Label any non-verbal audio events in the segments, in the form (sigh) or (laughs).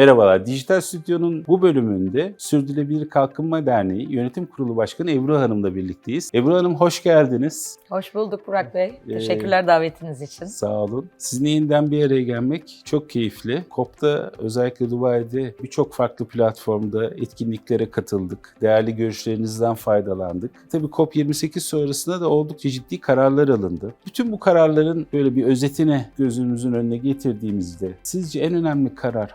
Merhabalar, Dijital Stüdyo'nun bu bölümünde Sürdürülebilir Kalkınma Derneği Yönetim Kurulu Başkanı Ebru Hanım'la birlikteyiz. Ebru Hanım hoş geldiniz. Hoş bulduk Burak Bey. Ee, Teşekkürler davetiniz için. Sağ olun. Sizinle yeniden bir araya gelmek çok keyifli. COP'ta özellikle Dubai'de birçok farklı platformda etkinliklere katıldık. Değerli görüşlerinizden faydalandık. Tabii COP28 sonrasında da oldukça ciddi kararlar alındı. Bütün bu kararların böyle bir özetini gözümüzün önüne getirdiğimizde sizce en önemli karar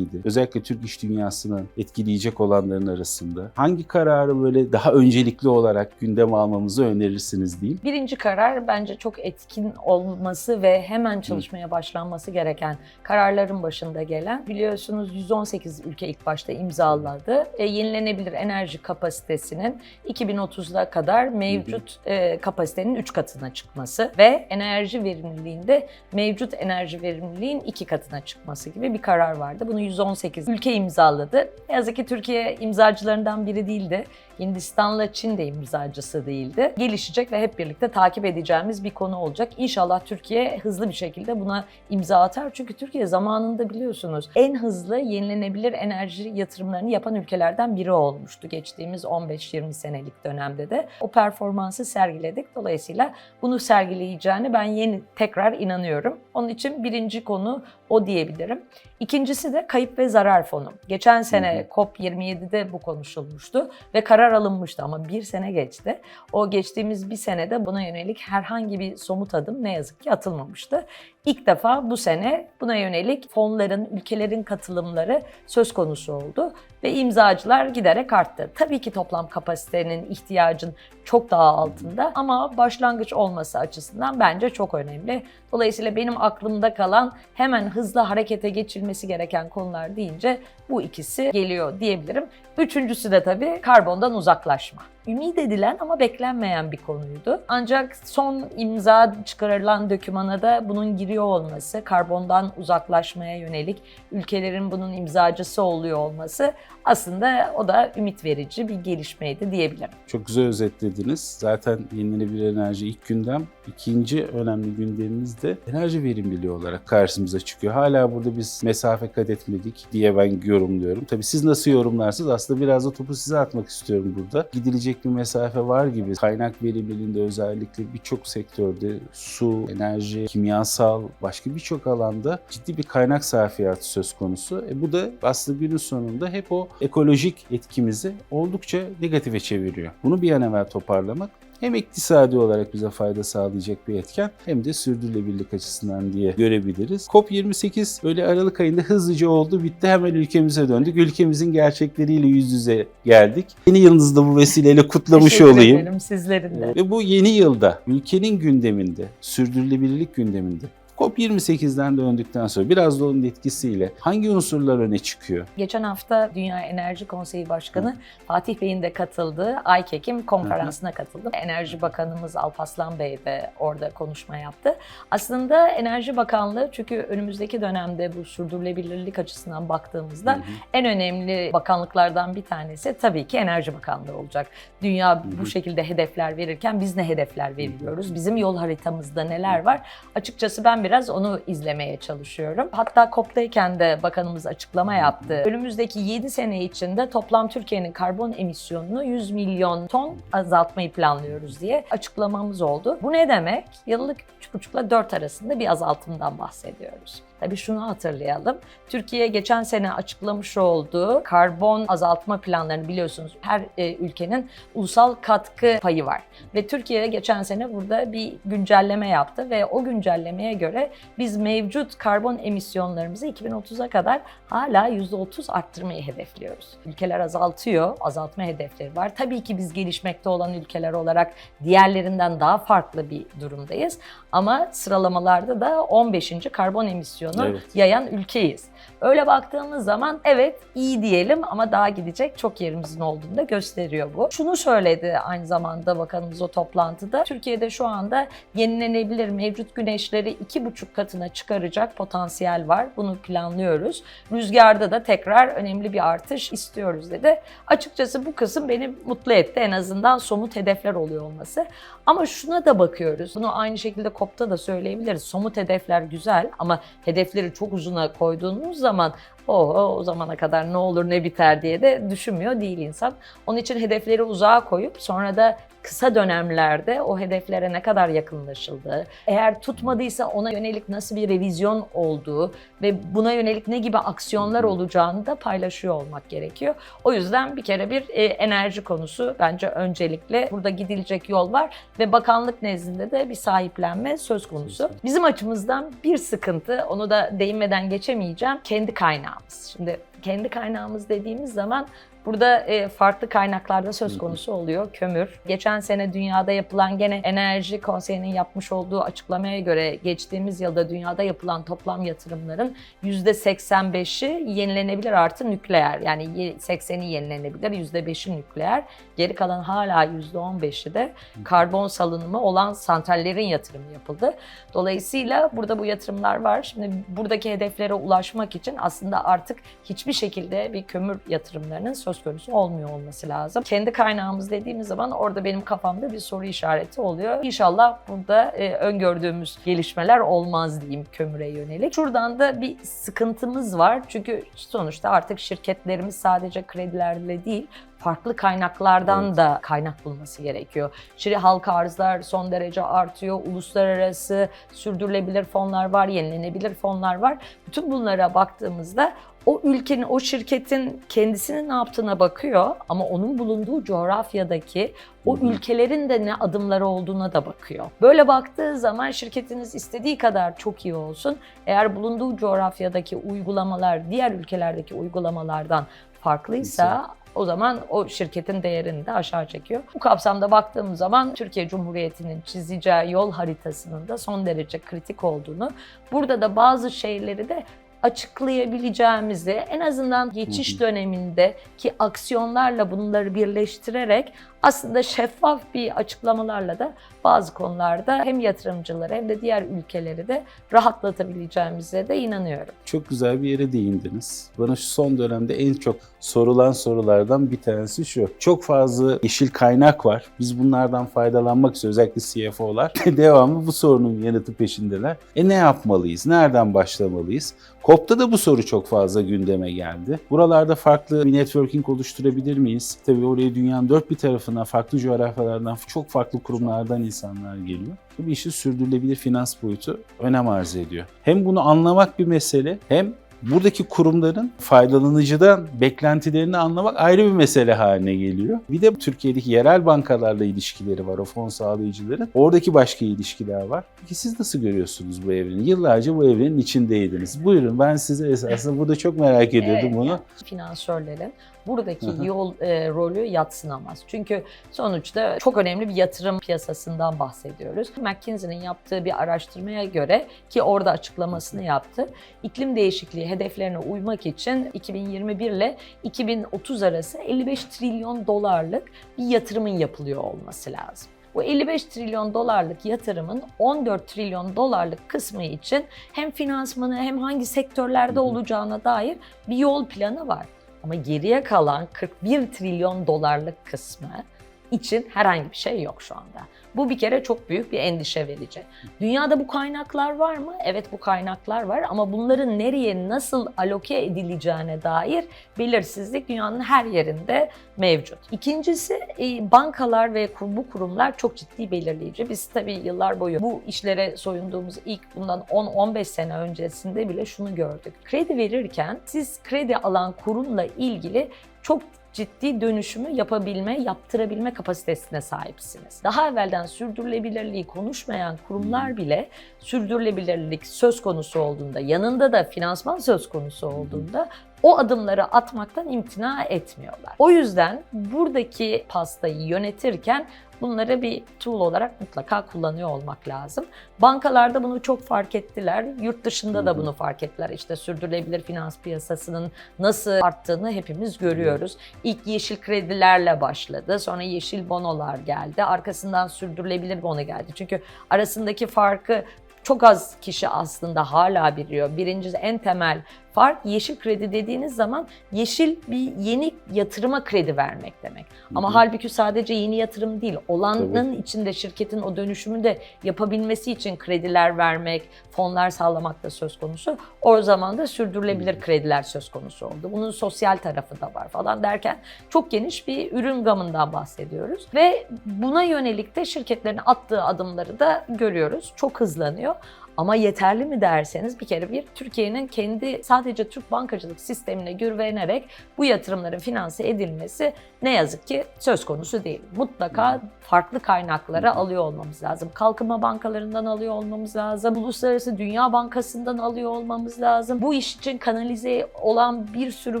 hangisiydi? Özellikle Türk iş dünyasını etkileyecek olanların arasında. Hangi kararı böyle daha öncelikli olarak gündeme almamızı önerirsiniz diyeyim? Birinci karar bence çok etkin olması ve hemen çalışmaya başlanması gereken kararların başında gelen. Biliyorsunuz 118 ülke ilk başta imzaladı. E, yenilenebilir enerji kapasitesinin 2030'a kadar mevcut e, kapasitenin 3 katına çıkması ve enerji verimliliğinde mevcut enerji verimliliğin 2 katına çıkması gibi bir karar vardı. Bunu 118 ülke imzaladı. Ne yazık ki Türkiye imzacılarından biri değildi. Hindistan'la Çin de imzacısı değildi. Gelişecek ve hep birlikte takip edeceğimiz bir konu olacak. İnşallah Türkiye hızlı bir şekilde buna imza atar. Çünkü Türkiye zamanında biliyorsunuz en hızlı yenilenebilir enerji yatırımlarını yapan ülkelerden biri olmuştu. Geçtiğimiz 15-20 senelik dönemde de o performansı sergiledik. Dolayısıyla bunu sergileyeceğini ben yeni tekrar inanıyorum. Onun için birinci konu o diyebilirim. İkincisi de kayıp ve zarar fonu. Geçen sene COP27'de bu konuşulmuştu ve karar alınmıştı ama bir sene geçti. O geçtiğimiz bir senede buna yönelik herhangi bir somut adım ne yazık ki atılmamıştı. İlk defa bu sene buna yönelik fonların, ülkelerin katılımları söz konusu oldu ve imzacılar giderek arttı. Tabii ki toplam kapasitenin, ihtiyacın çok daha altında ama başlangıç olması açısından bence çok önemli. Dolayısıyla benim aklımda kalan hemen hızlı harekete geçilmesi gereken konular deyince bu ikisi geliyor diyebilirim. Üçüncüsü de tabii karbondan uzaklaşma. Ümit edilen ama beklenmeyen bir konuydu. Ancak son imza çıkarılan dokümana da bunun giriyor olması, karbondan uzaklaşmaya yönelik ülkelerin bunun imzacısı oluyor olması aslında o da ümit verici bir gelişmeydi diyebilirim. Çok güzel özetlediniz. Zaten yenilenebilir enerji ilk gündem. İkinci önemli gündemimiz de enerji verimliliği olarak karşımıza çıkıyor. Hala burada biz mesafe kat etmedik diye ben yorumluyorum. Tabii siz nasıl yorumlarsınız? Aslında biraz da topu size atmak istiyorum burada. Gidilecek bir mesafe var gibi. Kaynak verimliliğinde özellikle birçok sektörde su, enerji, kimyasal, başka birçok alanda ciddi bir kaynak sarfiyatı söz konusu. E bu da aslında günün sonunda hep o ekolojik etkimizi oldukça negatife çeviriyor. Bunu bir an evvel toparlamak hem iktisadi olarak bize fayda sağlayacak bir etken hem de sürdürülebilirlik açısından diye görebiliriz. COP28 öyle Aralık ayında hızlıca oldu bitti hemen ülkemize döndük. Ülkemizin gerçekleriyle yüz yüze geldik. Yeni yılınızı da bu vesileyle kutlamış Teşekkür olayım. ederim sizlerin de. Ve bu yeni yılda ülkenin gündeminde, sürdürülebilirlik gündeminde COP28'den döndükten sonra biraz da onun etkisiyle hangi unsurlar öne çıkıyor? Geçen hafta Dünya Enerji Konseyi Başkanı Fatih Bey'in de katıldığı AYKEK'in konferansına katıldım. Enerji Bakanımız Alpaslan Bey de orada konuşma yaptı. Aslında Enerji Bakanlığı çünkü önümüzdeki dönemde bu sürdürülebilirlik açısından baktığımızda Hı hı. en önemli bakanlıklardan bir tanesi tabii ki Enerji Bakanlığı olacak. Dünya hı. bu şekilde hedefler verirken biz ne hedefler veriyoruz? Bizim yol haritamızda neler var? Açıkçası ben biraz onu izlemeye çalışıyorum. Hatta COP'tayken de bakanımız açıklama yaptı. Önümüzdeki 7 sene içinde toplam Türkiye'nin karbon emisyonunu 100 milyon ton azaltmayı planlıyoruz diye açıklamamız oldu. Bu ne demek? Yıllık 3,5 ile 4 arasında bir azaltımdan bahsediyoruz. Tabii şunu hatırlayalım. Türkiye geçen sene açıklamış olduğu karbon azaltma planlarını biliyorsunuz. Her e, ülkenin ulusal katkı payı var. Ve Türkiye geçen sene burada bir güncelleme yaptı ve o güncellemeye göre biz mevcut karbon emisyonlarımızı 2030'a kadar hala %30 arttırmayı hedefliyoruz. Ülkeler azaltıyor, azaltma hedefleri var. Tabii ki biz gelişmekte olan ülkeler olarak diğerlerinden daha farklı bir durumdayız. Ama sıralamalarda da 15. karbon emisyonu Evet. yayan ülkeyiz. Öyle baktığımız zaman evet iyi diyelim ama daha gidecek çok yerimizin olduğunu da gösteriyor bu. Şunu söyledi aynı zamanda bakanımız o toplantıda. Türkiye'de şu anda yenilenebilir mevcut güneşleri iki buçuk katına çıkaracak potansiyel var. Bunu planlıyoruz. Rüzgarda da tekrar önemli bir artış istiyoruz dedi. Açıkçası bu kısım beni mutlu etti. En azından somut hedefler oluyor olması. Ama şuna da bakıyoruz. Bunu aynı şekilde COP'ta da söyleyebiliriz. Somut hedefler güzel ama hedefleri çok uzuna koyduğunuz zaman o o zamana kadar ne olur ne biter diye de düşünmüyor değil insan. Onun için hedefleri uzağa koyup sonra da kısa dönemlerde o hedeflere ne kadar yakınlaşıldığı, eğer tutmadıysa ona yönelik nasıl bir revizyon olduğu ve buna yönelik ne gibi aksiyonlar olacağını da paylaşıyor olmak gerekiyor. O yüzden bir kere bir e, enerji konusu bence öncelikle burada gidilecek yol var ve bakanlık nezdinde de bir sahiplenme söz konusu. Bizim açımızdan bir sıkıntı, onu da değinmeden geçemeyeceğim, kendi kaynağımız. Şimdi kendi kaynağımız dediğimiz zaman Burada e, farklı kaynaklarda söz konusu oluyor. Kömür. Geçen sene dünyada yapılan gene Enerji Konseyi'nin yapmış olduğu açıklamaya göre geçtiğimiz yılda dünyada yapılan toplam yatırımların %85'i yenilenebilir artı nükleer. Yani ye- 80'i yenilenebilir, %5'i nükleer. Geri kalan hala %15'i de karbon salınımı olan santrallerin yatırımı yapıldı. Dolayısıyla burada bu yatırımlar var. Şimdi buradaki hedeflere ulaşmak için aslında artık hiçbir şekilde bir kömür yatırımlarının söz konusu olmuyor olması lazım. Kendi kaynağımız dediğimiz zaman orada benim kafamda bir soru işareti oluyor. İnşallah burada e, öngördüğümüz gelişmeler olmaz diyeyim kömüre yönelik. Şuradan da bir sıkıntımız var. Çünkü sonuçta artık şirketlerimiz sadece kredilerle değil farklı kaynaklardan Evet. da kaynak bulması gerekiyor. Şimdi halka arzlar son derece artıyor. Uluslararası sürdürülebilir fonlar var, yenilenebilir fonlar var. Bütün bunlara baktığımızda o ülkenin, o şirketin kendisinin ne yaptığına bakıyor ama onun bulunduğu coğrafyadaki o ülkelerin de ne adımları olduğuna da bakıyor. Böyle baktığı zaman şirketiniz istediği kadar çok iyi olsun. Eğer bulunduğu coğrafyadaki uygulamalar diğer ülkelerdeki uygulamalardan farklıysa o zaman o şirketin değerini de aşağı çekiyor. Bu kapsamda baktığım zaman Türkiye Cumhuriyeti'nin çizeceği yol haritasının da son derece kritik olduğunu, burada da bazı şeyleri de açıklayabileceğimizi en azından geçiş döneminde ki aksiyonlarla bunları birleştirerek aslında şeffaf bir açıklamalarla da bazı konularda hem yatırımcıları hem de diğer ülkeleri de rahatlatabileceğimize de inanıyorum. Çok güzel bir yere değindiniz. Bana şu son dönemde en çok sorulan sorulardan bir tanesi şu. Çok fazla yeşil kaynak var. Biz bunlardan faydalanmak istiyoruz. Özellikle CFO'lar. (laughs) Devamlı bu sorunun yanıtı peşindeler. E ne yapmalıyız? Nereden başlamalıyız? COP'ta da bu soru çok fazla gündeme geldi. Buralarda farklı bir networking oluşturabilir miyiz? Tabii oraya dünyanın dört bir tarafından, farklı coğrafyalardan, çok farklı kurumlardan insanlar geliyor. Tabii işin sürdürülebilir finans boyutu önem arz ediyor. Hem bunu anlamak bir mesele hem buradaki kurumların faydalanıcıdan beklentilerini anlamak ayrı bir mesele haline geliyor. Bir de Türkiye'deki yerel bankalarla ilişkileri var o fon sağlayıcıların. Oradaki başka ilişkiler var. Peki siz nasıl görüyorsunuz bu evreni? Yıllarca bu evrenin içindeydiniz. Buyurun ben size esasında burada çok merak ediyordum Evet, bunu. finansörlerin buradaki Hı hı. yol e, rolü yatsınamaz. Çünkü sonuçta çok önemli bir yatırım piyasasından bahsediyoruz. McKinsey'nin yaptığı bir araştırmaya göre ki orada açıklamasını yaptı. İklim değişikliği hedeflerine uymak için 2021 ile 2030 arası 55 trilyon dolarlık bir yatırımın yapılıyor olması lazım. Bu 55 trilyon dolarlık yatırımın 14 trilyon dolarlık kısmı için hem finansmanı hem hangi sektörlerde olacağına dair bir yol planı var. Ama geriye kalan 41 trilyon dolarlık kısmı için herhangi bir şey yok şu anda. Bu bir kere çok büyük bir endişe verici. Dünyada bu kaynaklar var mı? Evet bu kaynaklar var ama bunların nereye nasıl aloke edileceğine dair belirsizlik dünyanın her yerinde mevcut. İkincisi e, bankalar ve bu kurumlar çok ciddi belirleyici. Biz tabii yıllar boyu bu işlere soyunduğumuz ilk bundan 10-15 sene öncesinde bile şunu gördük. Kredi verirken siz kredi alan kurumla ilgili çok ciddi dönüşümü yapabilme, yaptırabilme kapasitesine sahipsiniz. Daha evvelden sürdürülebilirliği konuşmayan kurumlar bile sürdürülebilirlik söz konusu olduğunda, yanında da finansman söz konusu olduğunda o adımları atmaktan imtina etmiyorlar. O yüzden buradaki pastayı yönetirken bunları bir tool olarak mutlaka kullanıyor olmak lazım. Bankalarda bunu çok fark ettiler. Yurt dışında da bunu fark ettiler. İşte sürdürülebilir finans piyasasının nasıl arttığını hepimiz görüyoruz. İlk yeşil kredilerle başladı. Sonra yeşil bonolar geldi. Arkasından sürdürülebilir bono geldi. Çünkü arasındaki farkı çok az kişi aslında hala biliyor. Birincisi en temel Fark yeşil kredi dediğiniz zaman yeşil bir yeni yatırıma kredi vermek demek. Ama Hı hı. halbuki sadece yeni yatırım değil, olanın içinde şirketin o dönüşümü de yapabilmesi için krediler vermek, fonlar sağlamak da söz konusu. O zaman da sürdürülebilir krediler söz konusu oldu. Bunun sosyal tarafı da var falan derken çok geniş bir ürün gamından bahsediyoruz. Ve buna yönelik de şirketlerin attığı adımları da görüyoruz. Çok hızlanıyor. Ama yeterli mi derseniz bir kere bir Türkiye'nin kendi sadece Türk bankacılık sistemine güvenerek bu yatırımların finanse edilmesi ne yazık ki söz konusu değil. Mutlaka farklı kaynaklara alıyor olmamız lazım. Kalkınma bankalarından alıyor olmamız lazım. Uluslararası Dünya Bankası'ndan alıyor olmamız lazım. Bu iş için kanalize olan bir sürü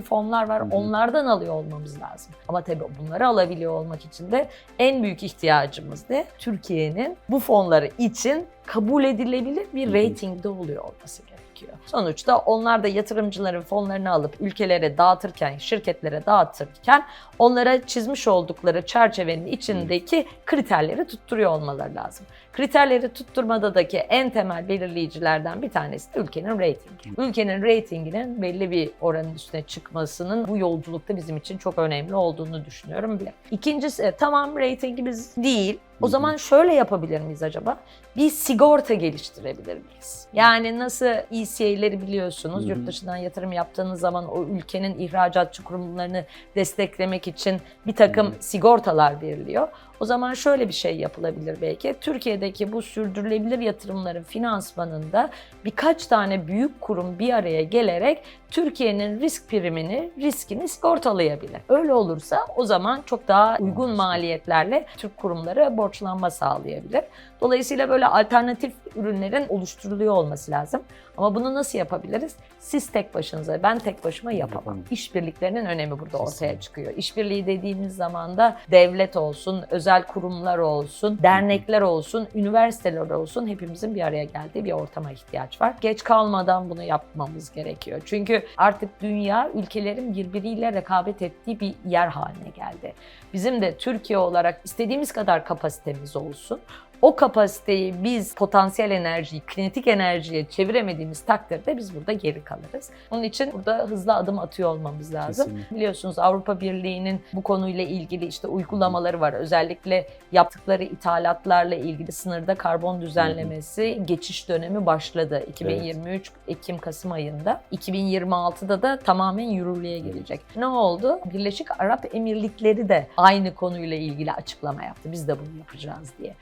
fonlar var. Onlardan alıyor olmamız lazım. Ama tabii bunları alabiliyor olmak için de en büyük ihtiyacımız ne? Türkiye'nin bu fonları için kabul edilebilir bir Hı hı. reytingde oluyor olması gerekiyor. Sonuçta onlar da yatırımcıların fonlarını alıp ülkelere dağıtırken, şirketlere dağıtırken onlara çizmiş oldukları çerçevenin içindeki kriterleri tutturuyor olmaları lazım. Kriterleri tutturmadaki en temel belirleyicilerden bir tanesi de ülkenin reytingi. Ülkenin reytinginin belli bir oranın üstüne çıkmasının bu yolculukta bizim için çok önemli olduğunu düşünüyorum bile. İkincisi tamam reytingimiz değil. O zaman şöyle yapabilir miyiz acaba? Bir sigorta geliştirebilir miyiz? Yani nasıl ECA'leri biliyorsunuz yurt dışından yatırım yaptığınız zaman o ülkenin ihracatçı kurumlarını desteklemek için bir takım sigortalar veriliyor. O zaman şöyle bir şey yapılabilir belki. Türkiye'deki bu sürdürülebilir yatırımların finansmanında birkaç tane büyük kurum bir araya gelerek Türkiye'nin risk primini, riskini sigortalayabilir. Öyle olursa o zaman çok daha uygun maliyetlerle Türk kurumları borçlanma sağlayabilir. Dolayısıyla böyle alternatif ürünlerin oluşturuluyor olması lazım. Ama bunu nasıl yapabiliriz? Siz tek başınıza, ben tek başıma yapamam. İşbirliklerinin önemi burada ortaya çıkıyor. İşbirliği dediğimiz zaman da devlet olsun, özel kurumlar olsun, dernekler olsun, üniversiteler olsun hepimizin bir araya geldiği bir ortama ihtiyaç var. Geç kalmadan bunu yapmamız gerekiyor. Çünkü artık dünya ülkelerin birbiriyle rekabet ettiği bir yer haline geldi. Bizim de Türkiye olarak istediğimiz kadar kapasitemiz olsun. O kapasiteyi biz potansiyel enerjiyi, kinetik enerjiye çeviremediğimiz takdirde biz burada geri kalırız. Onun için burada hızlı adım atıyor olmamız lazım. Kesinlikle. Biliyorsunuz Avrupa Birliği'nin bu konuyla ilgili işte uygulamaları var. Özellikle yaptıkları ithalatlarla ilgili sınırda karbon düzenlemesi geçiş dönemi başladı. 2023 Ekim-Kasım ayında. 2026'da da tamamen yürürlüğe girecek. Ne oldu? Birleşik Arap Emirlikleri de aynı konuyla ilgili açıklama yaptı. Biz de bunu yapacağız diye.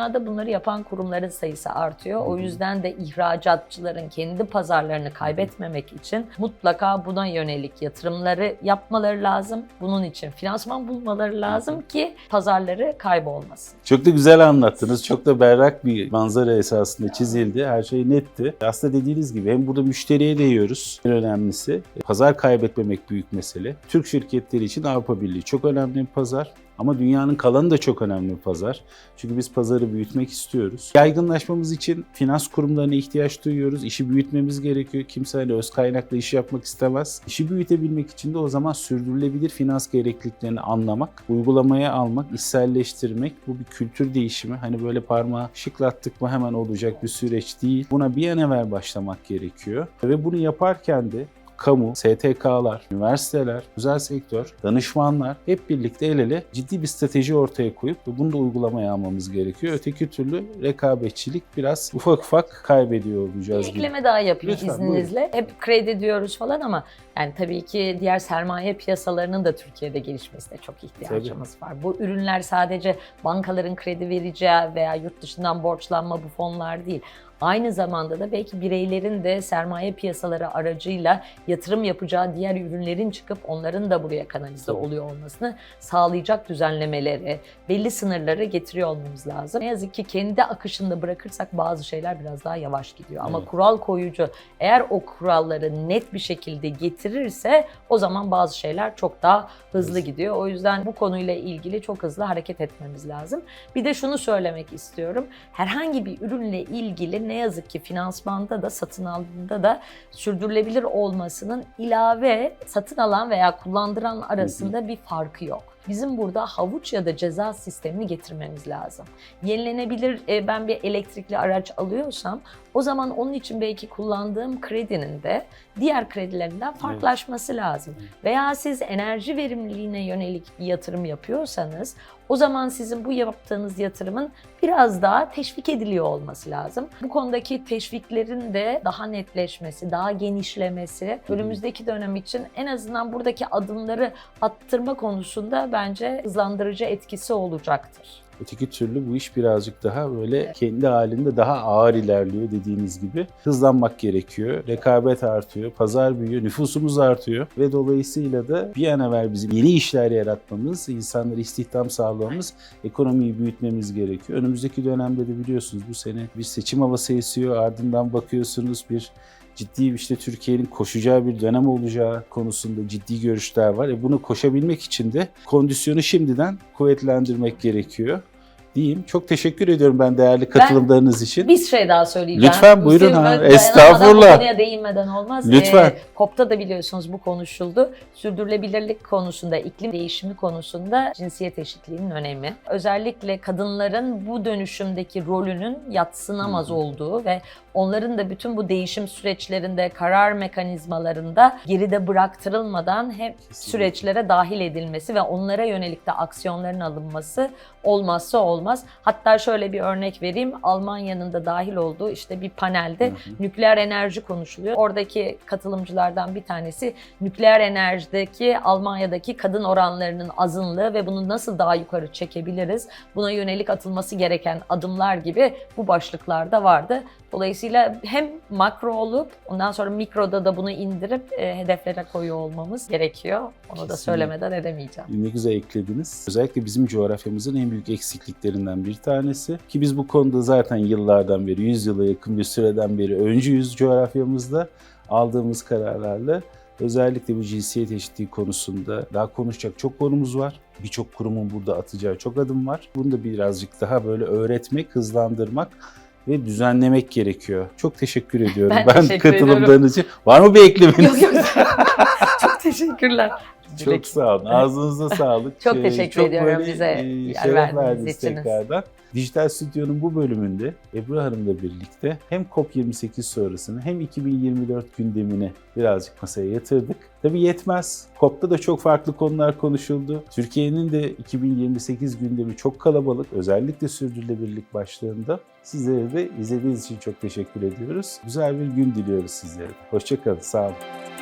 Dünyada bunları yapan kurumların sayısı artıyor. O yüzden de ihracatçıların kendi pazarlarını kaybetmemek için mutlaka buna yönelik yatırımları yapmaları lazım. Bunun için finansman bulmaları lazım ki pazarları kaybolmasın. Çok da güzel anlattınız. Çok da berrak bir manzara esasında çizildi. Her şey netti. Aslında dediğiniz gibi hem burada müşteriye değiyoruz. En önemlisi pazar kaybetmemek büyük mesele. Türk şirketleri için Avrupa Birliği çok önemli bir pazar. Ama dünyanın kalanı da çok önemli pazar. Çünkü biz pazarı büyütmek istiyoruz. Yaygınlaşmamız için finans kurumlarına ihtiyaç duyuyoruz. İşi büyütmemiz gerekiyor. Kimse hani öz kaynakla iş yapmak istemez. İşi büyütebilmek için de o zaman sürdürülebilir finans gerekliliklerini anlamak, uygulamaya almak, içselleştirmek. Bu bir kültür değişimi. Hani böyle parmağı şıklattık mı hemen olacak bir süreç değil. Buna bir an evvel başlamak gerekiyor. Ve bunu yaparken de kamu, STK'lar, üniversiteler, özel sektör, danışmanlar hep birlikte el ele ciddi bir strateji ortaya koyup bunu da uygulamaya almamız gerekiyor. Öteki türlü rekabetçilik biraz ufak ufak kaybediyor Bir olacağız gibi. ekleme daha yapayım Lütfen, izninizle. Hep kredi diyoruz falan ama yani tabii ki diğer sermaye piyasalarının da Türkiye'de gelişmesine çok ihtiyacımız var. Bu ürünler sadece bankaların kredi vereceği veya yurt dışından borçlanma bu fonlar değil. Aynı zamanda da belki bireylerin de sermaye piyasaları aracıyla yatırım yapacağı diğer ürünlerin çıkıp onların da buraya kanalize oluyor olmasını sağlayacak düzenlemeleri, belli sınırları getiriyor olmamız lazım. Ne yazık ki kendi akışında bırakırsak bazı şeyler biraz daha yavaş gidiyor. Ama Evet. kural koyucu eğer o kuralları net bir şekilde getirirse o zaman bazı şeyler çok daha hızlı Hızlı. gidiyor. O yüzden bu konuyla ilgili çok hızlı hareket etmemiz lazım. Bir de şunu söylemek istiyorum. Herhangi bir ürünle ilgili ne yazık ki finansmanda da satın aldığında da sürdürülebilir olmasının ilave satın alan veya kullandıran arasında bir farkı yok. Bizim burada havuç ya da ceza sistemini getirmemiz lazım. Yenilenebilir e, ben bir elektrikli araç alıyorsam o zaman onun için belki kullandığım kredinin de diğer kredilerinden farklılaşması lazım. Veya siz enerji verimliliğine yönelik bir yatırım yapıyorsanız o zaman sizin bu yaptığınız yatırımın biraz daha teşvik ediliyor olması lazım. Bu konudaki teşviklerin de daha netleşmesi, daha genişlemesi önümüzdeki dönem için en azından buradaki adımları attırma konusunda bence hızlandırıcı etkisi olacaktır. Öteki türlü bu iş birazcık daha böyle kendi halinde daha ağır ilerliyor dediğiniz gibi. Hızlanmak gerekiyor. Rekabet artıyor, pazar büyüyor, nüfusumuz artıyor ve dolayısıyla da bir an evvel bizim yeni işler yaratmamız, insanlara istihdam sağlamamız, ekonomiyi büyütmemiz gerekiyor. Önümüzdeki dönemde de biliyorsunuz bu sene bir seçim havası esiyor. Ardından bakıyorsunuz bir ciddi işte Türkiye'nin koşacağı bir dönem olacağı konusunda ciddi görüşler var. E bunu koşabilmek için de kondisyonu şimdiden kuvvetlendirmek gerekiyor. Diyeyim. Çok teşekkür ediyorum ben değerli katılımlarınız için. Bir şey daha söyleyeceğim. Lütfen, buyurun Hüseyin, ha. ben Estağfurullah. Konuya değinmeden olmaz. Lütfen. Ee, COP'ta da biliyorsunuz bu konuşuldu. Sürdürülebilirlik konusunda, iklim değişimi konusunda cinsiyet eşitliğinin önemi. Özellikle kadınların bu dönüşümdeki rolünün yatsınamaz Hı hı. olduğu ve onların da bütün bu değişim süreçlerinde, karar mekanizmalarında geride bıraktırılmadan hem süreçlere dahil edilmesi ve onlara yönelik de aksiyonların alınması olmazsa olmaz. Hatta şöyle bir örnek vereyim. Almanya'nın da dahil olduğu işte bir panelde Hı hı. nükleer enerji konuşuluyor. Oradaki katılımcılardan bir tanesi nükleer enerjideki Almanya'daki kadın oranlarının azınlığı ve bunu nasıl daha yukarı çekebiliriz? Buna yönelik atılması gereken adımlar gibi bu başlıklarda vardı. Dolayısıyla hem makro olup ondan sonra mikroda da bunu indirip e, hedeflere koyuyor olmamız gerekiyor. Onu da Kesinlikle. söylemeden edemeyeceğim. Ne güzel eklediniz. Özellikle bizim coğrafyamızın en büyük eksikliklerinden bir tanesi. Ki biz bu konuda zaten yıllardan beri, 100 yıla yakın bir süreden beri öncüyüz coğrafyamızda aldığımız kararlarla. Özellikle bu cinsiyet eşitliği konusunda daha konuşacak çok konumuz var. Birçok kurumun burada atacağı çok adım var. Bunu da birazcık daha böyle öğretmek, hızlandırmak ve düzenlemek gerekiyor. Çok teşekkür ediyorum Ben ben, teşekkür katılımlarınız için. Var mı bir eklemeniz? yok yok. (laughs) Çok teşekkürler. Çok sağ olun. Ağzınıza sağlık. Çok Ee, teşekkür çok ediyorum böyle, bize e, yer verdiğiniz için. tekrardan. Dijital Stüdyo'nun bu bölümünde Ebru Hanım'la birlikte hem COP28 sonrasını hem 2024 gündemini birazcık masaya yatırdık. Tabii yetmez. COP'ta da çok farklı konular konuşuldu. Türkiye'nin de 2028 gündemi çok kalabalık. Özellikle sürdürülebilirlik başlığında. Sizlere de izlediğiniz için çok teşekkür ediyoruz. Güzel bir gün diliyoruz sizlere. Hoşçakalın. Sağ olun.